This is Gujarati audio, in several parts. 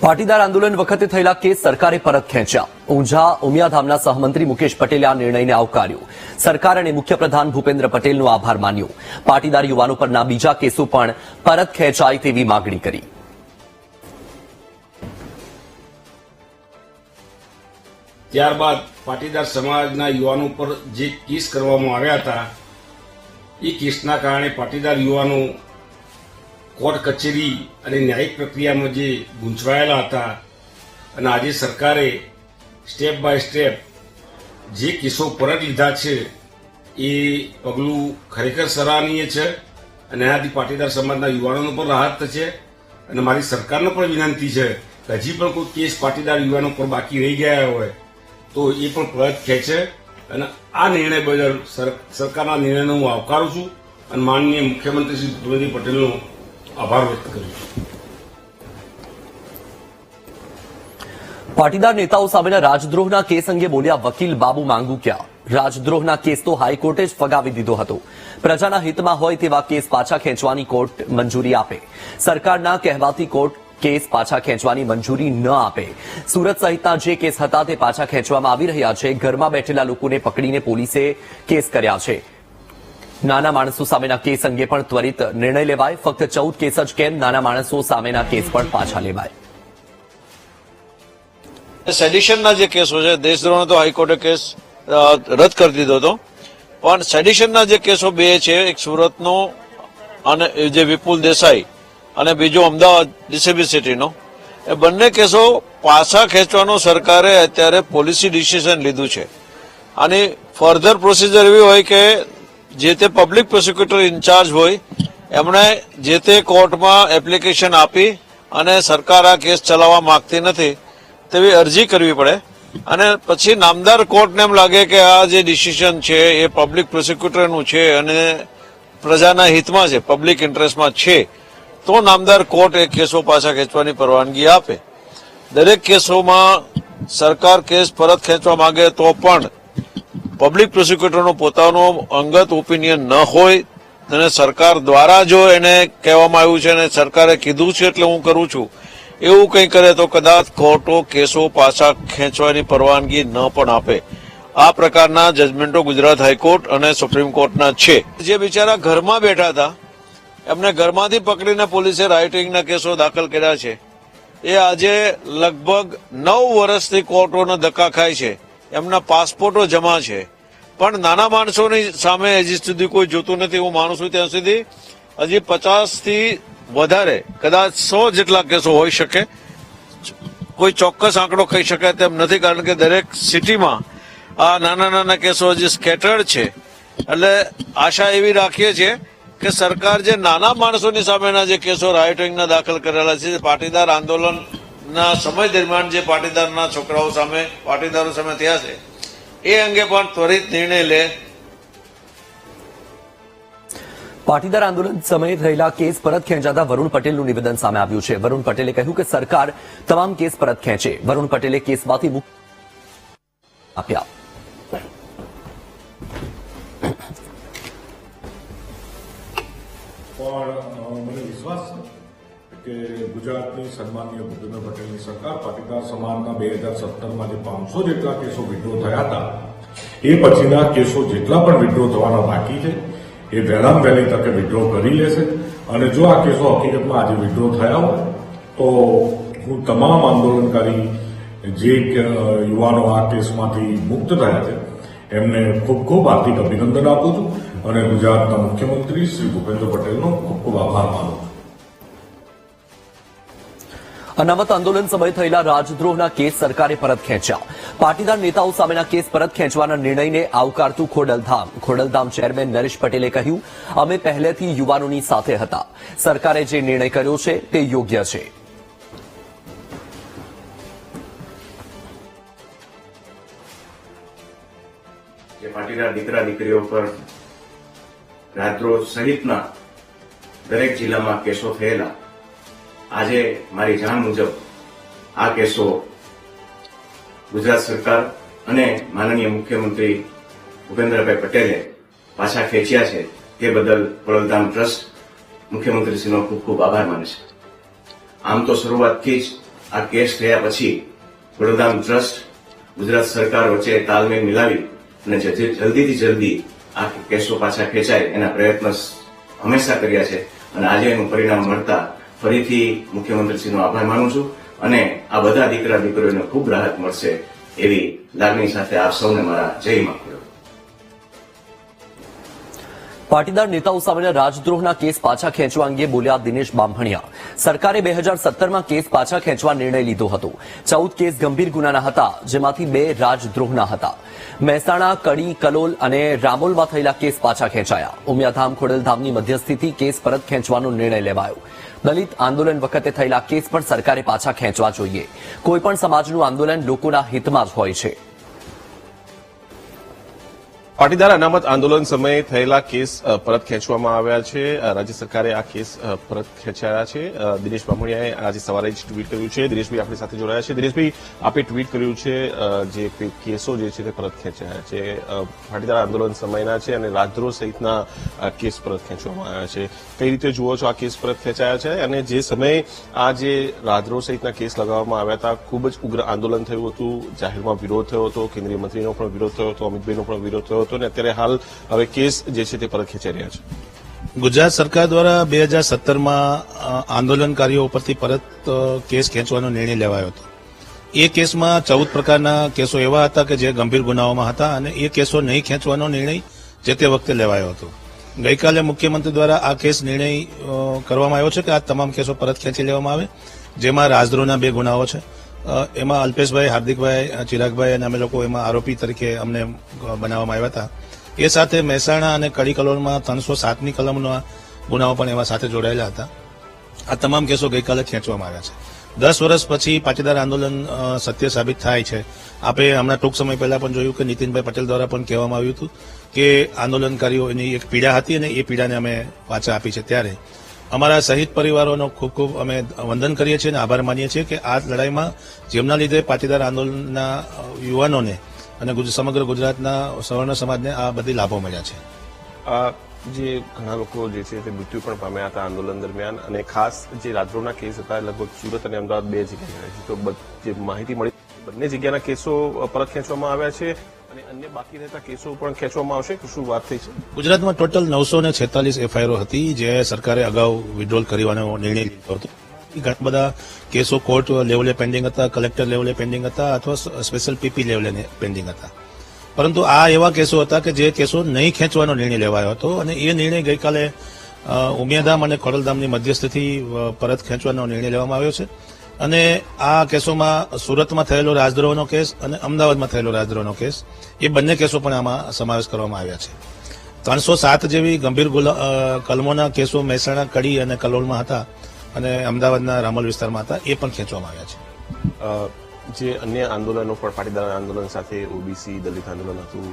પાટીદાર આંદોલન વખતે થયેલા કેસ સરકારે પરત ખેંચ્યા. ઊંઝા ઉમિયાધામના સહમંત્રી મુકેશ પટેલે આ નિર્ણયને આવકાર્યો. સરકાર અને મુખ્યપ્રધાન ભૂપેન્દ્ર પટેલનો આભાર માન્યો. પાટીદાર યુવાનો પરના બીજા કેસો પણ પરત ખેંચાય તેવી માગણી કરી. ત્યારબાદ પાટીદાર સમાજના યુવાનો પર જે કેસ કરવામાં આવ્યા હતા, એ કેસના કારણે પાટીદાર યુવાનો કોર્ટ કચેરી અને ન્યાયિક પ્રક્રિયામાં જે ગૂંચવાયેલા હતા અને આજે સરકારે સ્ટેપ બાય સ્ટેપ જે કેસો પરત લીધા છે, એ પગલું ખરેખર સરાહનીય છે અને એનાથી પાટીદાર સમાજના યુવાનોને પણ રાહત થશે અને મારી સરકારને પણ વિનંતી છે કે હજી પણ કોઈ કેસ પાટીદાર યુવાનો પર બાકી રહી ગયા હોય તો એ પણ પરત ખેંચે અને આ નિર્ણય બદલ સર- સરકારના નિર્ણયનો હું આવકારું છું અને માનનીય મુખ્યમંત્રી શ્રી ભૂપેન્દ્ર પટેલનો આભાર વ્યક્ત કર્યો પાટીદાર નેતાઓ સામેના રાજદ્રોહના કેસ અંગે બોલ્યા વકીલ બાબુ માંગુક્યા. રાજદ્રોહના કેસ તો હાઈકોર્ટે જ ફગાવી દીધો હતો. પ્રજાના હિતમાં હોય તેવા કેસ પાછા ખેંચવાની કોર્ટ મંજૂરી આપે. સરકારના કહેવાથી કોર્ટ કેસ પાછા ખેંચવાની મંજૂરી ન આપે. સુરત સહિતના જે કેસ હતા તે પાછા ખેંચવામાં આવી રહ્યા છે. ઘરમાં બેઠેલા લોકોને પકડીને પોલીસે કેસ કર્યા છે. નાના માણસો સામેના કેસ અંગે પણ ત્વરિત નિર્ણય લેવાય. ફક્ત ચૌદ કેસ જ કેમ નાના માણસો સામેના કેસ પણ પાછા લેવાય. સેડિશનના જે કેસો છે, દેશદ્રોહનો તો હાઈકોર્ટે કેસ રદ કરી દીધો હતો. પણ સેડિશનના જે કેસો બે છે, એક સુરતનો અને જે વિપુલ દેસાઈ અને બીજો અમદાવાદ ડીસીબી સિટીનો, એ બંને કેસો પાછા ખેંચવાનો સરકારે અત્યારે પોલિસી ડિસિઝન લીધું છે. આની ફર્ધર પ્રોસિજર એવી હોય કે જે તે પબ્લિક પ્રોસિક્યુટર ઇન્ચાર્જ હોય, એમણે જે તે કોર્ટમાં એપ્લિકેશન આપી અને સરકાર આ કેસ ચલાવવા માંગતી નથી, તેવી અરજી કરવી પડે. અને પછી નામદાર કોર્ટને એમ લાગે કે આ જે ડિસિઝન છે, એ પબ્લિક પ્રોસિક્યુટરનું છે અને પ્રજાના હિતમાં છે પબ્લિક ઇન્ટરેસ્ટમાં છે, તો નામદાર કોર્ટ એ કેસો પાછા ખેંચવાની પરવાનગી આપે. દરેક કેસોમાં સરકાર કેસ પરત ખેંચવા માંગે તો પણ પબ્લિક પ્રોસિક્યુટરનો પોતાનો અંગત ઓપિનિયન ન હોય, અને સરકાર દ્વારા જો એને કહેવામાં આવ્યું છે અને સરકારે કીધું છે એટલે હું કરું છું. એવું કંઈ કરે તો કદાચ કોર્ટો કેસો પાછા ખેંચવાની પરવાનગી ન પણ આપે. આ પ્રકારના જજમેન્ટો ગુજરાત હાઈકોર્ટ અને સુપ્રીમ કોર્ટના છે. જે બિચારા ઘરમાં બેઠા હતા, એમને ઘરમાંથી પકડીને પોલીસે રાઇટિંગના કેસો દાખલ કર્યા છે. એ આજે લગભગ નવ વર્ષથી કોર્ટોના ધક્કા ખાય છે. એમના પાસપોર્ટો જમા છે. પણ નાના માણસોની સામે હજી સુધી કોઈ જોતું નથી હું માનું છું ત્યાં સુધી હજી પચાસથી વધારે, કદાચ સો જેટલા કેસો હોઈ શકે. કોઈ ચોક્કસ આંકડો કહી શકાય તેમ નથી, કારણ કે દરેક સિટીમાં આ નાના નાના કેસો હજી સ્કેટર્ડ છે. એટલે આશા એવી રાખીએ છીએ કે સરકાર જે નાના માણસોની સામેના જે કેસો રાયોટિંગના દાખલ કરેલા છે પાટીદાર આંદોલનના સમય દરમિયાન જે પાટીદારના છોકરાઓ સામે પાટીદારો સામે થયા છે એ અંગે પણ ત્વરિત નિર્ણય લે. પાટીદાર આંદોલન સમયે થયેલા કેસ પરત ખેંચાતા વરુણ પટેલનું નિવેદન સામે આવ્યું છે. વરુણ પટેલે કહ્યું કે સરકાર તમામ કેસ પરત ખેંચે. વરુણ પટેલે કેસમાંથી મુક્ત આપ્યા. પણ મને વિશ્વાસ છે. કે ગુજરાતની સન્માનીય ભૂપેન્દ્ર પટેલની સરકાર પાટીદાર સમાજના બે હજાર સત્તરમાં જે પાંચસો જેટલા કેસો વિડ્રો થયા હતા, એ પછીના કેસો જેટલા પણ વિડ્રો થવાના બાકી છે, એ વહેલામાં વહેલી તકે વિડ્રો કરી લેશે. અને જો આ કેસો હકીકતમાં આજે વિડ્રો થયા હોય, તો હું તમામ આંદોલનકારી જે યુવાનો આ કેસમાંથી મુક્ત થયા છે, એમને ખૂબ ખૂબ હાર્દિક અભિનંદન આપું છું. અને ગુજરાતના મુખ્યમંત્રી શ્રી ભૂપેન્દ્ર પટેલનો ખૂબ ખૂબ આભાર માનું છું. અનામત આંદોલન સમયે થયેલા રાજદ્રોહના કેસ સરકારે પરત ખેંચ્યા. પાટીદાર નેતાઓ સામેના કેસ પરત ખેંચવાના નિર્ણયને આવકારતું ખોડલધામ. ખોડલધામ ચેરમેન નરેશ પટેલે કહ્યું, અમે પહેલેથી યુવાનોની સાથે હતા. સરકારે જે નિર્ણય કર્યો છે તે યોગ્ય છે. પાટીદાર દીકરા દીકરીઓ પર રાજદ્રોહ સહિતના દરેક જિલ્લામાં કેસો થયેલા આજે મારી જાણ મુજબ આ કેસો ગુજરાત સરકાર અને માનનીય મુખ્યમંત્રી ભૂપેન્દ્રભાઈ પટેલે પાછા ખેંચ્યા છે તે બદલ વડોદરામ ટ્રસ્ટ મુખ્યમંત્રીશ્રીનો ખૂબ ખૂબ આભાર માને છે. આમ તો શરૂઆતથી જ આ કેસ થયા પછી વડોદરામ ટ્રસ્ટ ગુજરાત સરકાર વચ્ચે તાલમેલ મિલાવી અને જલ્દીથી જલ્દી આ કેસો પાછા ખેંચાય એના પ્રયત્ન હંમેશા કર્યા છે અને આજે એનું પરિણામ મળતા ફરીથી મુખ્યમંત્રીશ્રીનો આભાર માનું છું અને આ બધા દીકરા દીકરીઓને ખૂબ રાહત મળશે એવી લાગણી સાથે આપ સૌને મારા જય પાટીદાર નેતાઓ સામેના રાજદ્રોહના કેસ પાછા ખેંચવા અંગે બોલ્યા દિનેશ બામણિયા સરકારે બે હજાર સત્તરમાં કેસ પાછા ખેંચવા નિર્ણય લીધો હતો. ચૌદ કેસ ગંભીર ગુનાના હતા, જેમાંથી બે રાજદ્રોહના હતા. મહેસાણા, કડી, કલોલ અને રામોલમાં થયેલા કેસ પાછા ખેંચાયા. ઉમિયાધામ, ખોડલધામની મધ્યસ્થીથી કેસ પરત ખેંચવાનો નિર્ણય લેવાયો. દલિત આંદોલન વખતે થયેલા કેસ પણ સરકારે પાછા ખેંચવા જોઈએ. કોઈપણ સમાજનું આંદોલન લોકોના હિતમાં જ હોય છે. પાટીદાર અનામત આંદોલન સમયે થયેલા કેસ પરત ખેંચવામાં આવ્યા છે. રાજ્ય સરકારે આ કેસ પરત ખેંચાયા છે. દિનેશ બામણિયાએ આજે સવારે જ ટ્વીટ કર્યું છે. દિનેશભાઈ આપણી સાથે જોડાયા છે. દિનેશભાઈ, આપે ટ્વીટ કર્યું છે જે કેસો જે છે તે પરત ખેંચાયા છે. પાટીદાર આંદોલન સમયના છે અને રાજદ્રોહ સહિતના કેસ પરત ખેંચવામાં આવ્યા છે. કઈ રીતે જુઓ છો આ કેસ પરત ખેંચાયા છે? અને જે સમયે આ જે રાજદ્રોહ સહિતના કેસ લગાવવામાં આવ્યા હતા, ખૂબ જ ઉગ્ર આંદોલન થયું હતું. જાહેરમાં વિરોધ થયો હતો. કેન્દ્રીય મંત્રીનો પણ વિરોધ થયો હતો. અમિતભાઈનો પણ વિરોધ થયો હતો અને અત્યારે હાલ હવે કેસ જે છે તે પરત ખેંચાઈ રહ્યા છે. ગુજરાત સરકાર દ્વારા બે હજાર સત્તરમાં આંદોલનકારીઓ ઉપરથી પરત કેસ ખેંચવાનો નિર્ણય લેવાયો હતો. એ કેસમાં ચૌદ પ્રકારના કેસો એવા હતા કે જે ગંભીર ગુનાઓમાં હતા અને એ કેસો નહીં ખેંચવાનો નિર્ણય જે તે વખતે લેવાયો હતો. ગઈકાલે મુખ્યમંત્રી દ્વારા આ કેસ નિર્ણય કરવામાં આવ્યો છે કે આ તમામ કેસો પરત ખેંચી લેવામાં આવે, જેમાં રાજદ્રોહના બે ગુનાઓ છે. એમાં અલ્પેશભાઈ, હાર્દિકભાઈ ચિરાગભાઈ અને અમે લોકો એમાં આરોપી તરીકે અમને બનાવવામાં આવ્યા હતા. એ સાથે મહેસાણા અને કડી કલોલમાં ત્રણસો સાતની કલમના ગુનાઓ પણ એમાં સાથે જોડાયેલા હતા. આ તમામ કેસો ગઈકાલે ખેંચવામાં આવ્યા છે. દસ વર્ષ પછી પાટીદાર આંદોલન સત્ય સાબિત થાય છે. આપે હમણાં ટૂંક સમય પહેલા પણ જોયું કે નીતિનભાઈ પટેલ દ્વારા પણ કહેવામાં આવ્યું હતું કે આંદોલનકારીઓની એક પીડા હતી અને એ પીડાને અમે પાછા આપી છે ત્યારે. અમારા શહીદ પરિવારોનો ખૂબ ખૂબ અમે વંદન કરીએ છીએ અને આભાર માનીએ છીએ કે આ લડાઈમાં જેમના લીધે પાટીદાર આંદોલનના યુવાનોને અને સમગ્ર ગુજરાતના સવર્ણ સમાજને આ બધી લાભો મળ્યા છે. જે ઘણા લોકો જે છે તે મૃત્યુ પણ પામ્યા હતા આંદોલન દરમિયાન અને ખાસ જે રાત્રોના કેસ હતા લગભગ સુરત અને અમદાવાદ બે જગ્યાએ તો જે માહિતી મળી બંને જગ્યાના કેસો પરત ખેંચવામાં આવ્યા છે અને અન્ય બાકી રહેતા કેસો પણ ખેંચવામાં આવશે. શું વાત થઈ છે? ગુજરાતમાં ટોટલ નવસો ને છેતાલીસ એફઆઈઆર હતી, જે સરકારે અગાઉ વિડ્રોલ કરવાનો નિર્ણય લીધો હતો. ઘણા બધા કેસો કોર્ટ લેવલે પેન્ડિંગ હતા કલેક્ટર લેવલે પેન્ડિંગ હતા, અથવા સ્પેશિયલ પીપી લેવલે પેન્ડિંગ હતા. પરંતુ આ એવા કેસો હતા કે જે કેસો નહીં ખેંચવાનો નિર્ણય લેવાયો હતો અને એ નિર્ણય ગઈકાલે ઉમિયાધામ અને ખોડલધામની મધ્યસ્થથી પરત ખેંચવાનો નિર્ણય લેવામાં આવ્યો છે. અને આ કેસોમાં સુરતમાં થયેલો રાજદ્રોહનો કેસ અને અમદાવાદમાં થયેલો રાજદ્રોહનો કેસ, એ બંને કેસો પણ આમાં સમાવેશ કરવામાં આવ્યા છે. ત્રણસો સાત જેવી ગંભીર કલમોના કેસો મહેસાણા, કડી અને કલોલમાં હતા અને અમદાવાદના રામોલ વિસ્તારમાં હતા, એ પણ ખેંચવામાં આવ્યા છે. જે અન્ય આંદોલનો પણ, પાટીદાર આંદોલન સાથે ઓબીસી દલિત આંદોલન હતું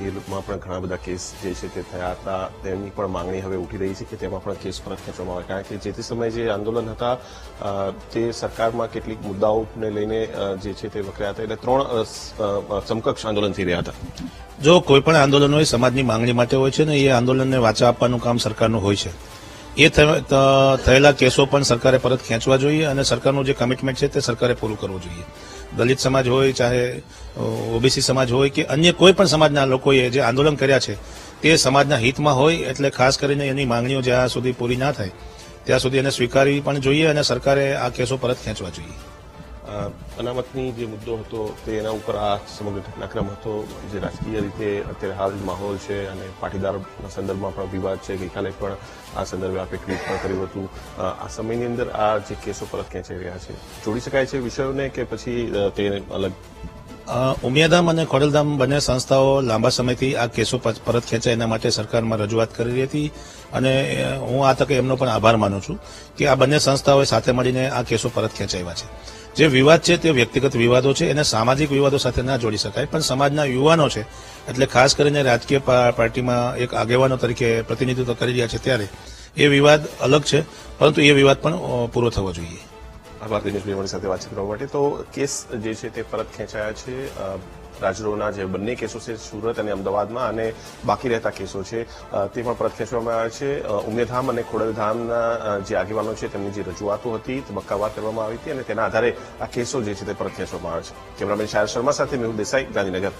એ લોકોમાં પણ ઘણા બધા કેસ જે છે તે થયા હતા. તેમની પણ માંગણી હવે ઉઠી રહી છે કે તેમાં પણ કેસ પરત ખેંચવામાં આવે. કારણ કે જે તે સમયે જે આંદોલન હતા તે સરકારમાં કેટલીક મુદ્દાઓને લઈને જે છે તે વકર્યા હતા. એટલે ત્રણ સમકક્ષ આંદોલન થઈ રહ્યા હતા. જો કોઈ પણ આંદોલન હોય, સમાજની માંગણી માટે હોય છે ને, એ આંદોલનને વાચા આપવાનું કામ સરકારનું હોય છે. એ થયેલા કેસો પણ સરકારે પરત ખેંચવા જોઈએ અને સરકારનું જે કમિટમેન્ટ છે તે સરકારે પૂરું કરવું જોઈએ. દલિત સમાજ હોય, ચાહે ઓબીસી સમાજ હોય કે અન્ય કોઈ પણ સમાજના લોકોએ જે આંદોલન કર્યા છે, તે સમાજના હિતમાં હોય એટલે ખાસ કરીને એની માંગણીઓ જ્યાં સુધી પૂરી ના થાય, ત્યાં સુધી એને સ્વીકારવી પણ જોઈએ અને સરકારે આ કેસો પરત ખેંચવા જોઈએ. અનામતની જે મુદ્દો હતો તે એના ઉપર આ સમગ્ર ઘટનાક્રમ હતો. જે રાજકીય રીતે અત્યારે હાલ માહોલ છે અને પાટીદારના સંદર્ભમાં પણ વિવાદ છે. ગઈકાલે પણ આ સંદર્ભે આપે ટ્વીટ પણ કર્યું હતું. આ સમયની અંદર આ જે કેસો પરત ખેંચાઈ રહ્યા છે, જોડી શકાય છે વિષયોને કે પછી તે અલગ? ઉમિયાધામ અને ખોડલધામ બંને સંસ્થાઓ લાંબા સમયથી આ કેસો પરત ખેંચાય એના માટે સરકારમાં રજૂઆત કરી રહી હતી અને હું આ તકે એમનો પણ આભાર માનું છું કે આ બંને સંસ્થાઓએ સાથે મળીને આ કેસો પરત ખેંચાવ્યા છે. જે વિવાદ છે તે વ્યક્તિગત વિવાદો છે, એને સામાજિક વિવાદો સાથે ના જોડી શકાય, પણ સમાજના યુવાનો છે, એટલે ખાસ કરીને રાજકીય પાર્ટીમાં એક આગેવાનો તરીકે પ્રતિનિધિત્વ કરી રહ્યા છે ત્યારે, એ વિવાદ અલગ છે, પરંતુ એ વિવાદ પણ પૂરો થવો જોઈએ. આભાર દિનેશભાઈ અમારી સાથે વાતચીત કરવા માટે. તો કેસ જે છે તે પરત ખેંચાયા છે. રાજરોના જે બંને કેસો છે સુરત અને અમદાવાદમાં અને બાકી રહેતા કેસો છે તે પણ પરત ખેંચવામાં આવ્યા છે. ઉમેધામ અને ખોડલધામના જે આગેવાનો છે તેમની જે રજૂઆતો હતી, તબક્કાવાર કરવામાં આવી હતી અને તેના આધારે આ કેસો જે છે તે પરત ખેંચવામાં આવે છે. કેમેરામેન શાયર શર્મા સાથે મેહુલ દેસાઈ, ગાંધીનગર.